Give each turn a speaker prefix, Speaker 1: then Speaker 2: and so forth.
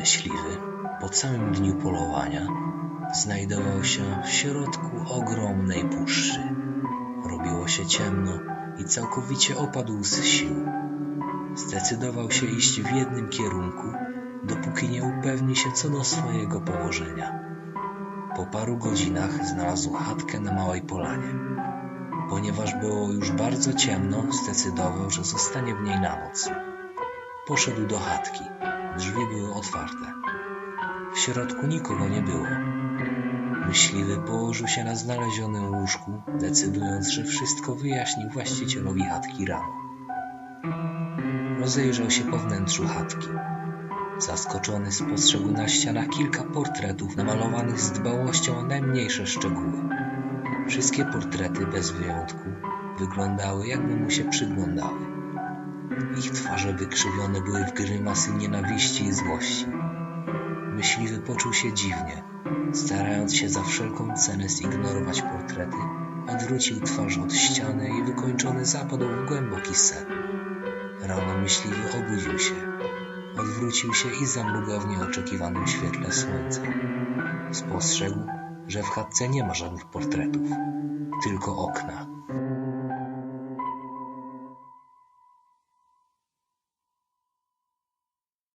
Speaker 1: Myśliwy po całym dniu polowania znajdował się w środku ogromnej puszczy. Robiło się ciemno i całkowicie opadł z sił. Zdecydował się iść w jednym kierunku, dopóki nie upewni się co do swojego położenia. Po paru godzinach znalazł chatkę na małej polanie. Ponieważ było już bardzo ciemno, zdecydował, że zostanie w niej na noc. Poszedł do chatki. Drzwi były otwarte. W środku nikogo nie było. Myśliwy położył się na znalezionym łóżku, decydując, że wszystko wyjaśni właścicielowi chatki rano. Rozejrzał się po wnętrzu chatki. Zaskoczony spostrzegł na ścianach kilka portretów namalowanych z dbałością o najmniejsze szczegóły. Wszystkie portrety bez wyjątku wyglądały, jakby mu się przyglądały. Twarze wykrzywione były w grymasy nienawiści i złości. Myśliwy poczuł się dziwnie. Starając się za wszelką cenę zignorować portrety, odwrócił twarz od ściany i wykończony zapadł w głęboki sen. Rano myśliwy obudził się. Odwrócił się i zamrugał w nieoczekiwanym świetle słońca. Spostrzegł, że w chatce nie ma żadnych portretów, tylko okna.